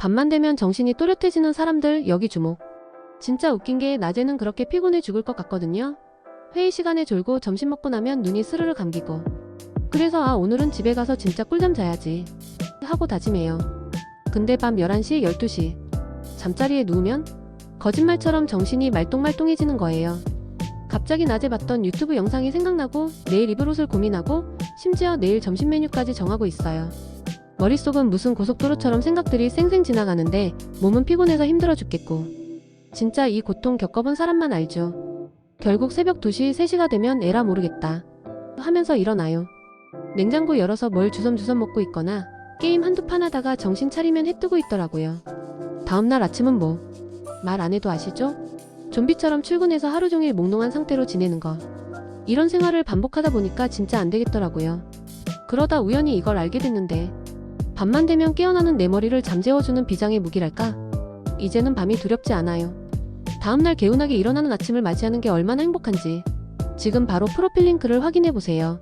밤만 되면 정신이 또렷해지는 사람들 여기 주목. 진짜 웃긴 게 낮에는 그렇게 피곤해 죽을 것 같거든요. 회의 시간에 졸고 점심 먹고 나면 눈이 스르르 감기고. 그래서 아 오늘은 집에 가서 진짜 꿀잠 자야지 하고 다짐해요. 근데 밤 11시, 12시 잠자리에 누우면 거짓말처럼 정신이 말똥말똥해지는 거예요. 갑자기 낮에 봤던 유튜브 영상이 생각나고 내일 입을 옷을 고민하고 심지어 내일 점심 메뉴까지 정하고 있어요. 머릿속은 무슨 고속도로처럼 생각들이 쌩쌩 지나가는데 몸은 피곤해서 힘들어 죽겠고. 진짜 이 고통 겪어본 사람만 알죠. 결국 새벽 2시, 3시가 되면 에라 모르겠다. 하면서 일어나요. 냉장고 열어서 뭘 주섬주섬 먹고 있거나 게임 한두 판 하다가 정신 차리면 해 뜨고 있더라고요. 다음날 아침은 뭐? 말 안 해도 아시죠? 좀비처럼 출근해서 하루 종일 몽롱한 상태로 지내는 거. 이런 생활을 반복하다 보니까 진짜 안 되겠더라고요. 그러다 우연히 이걸 알게 됐는데 밤만 되면 깨어나는 내 머리를 잠재워주는 비장의 무기랄까? 이제는 밤이 두렵지 않아요. 다음날 개운하게 일어나는 아침을 맞이하는 게 얼마나 행복한지 지금 바로 프로필 링크를 확인해 보세요.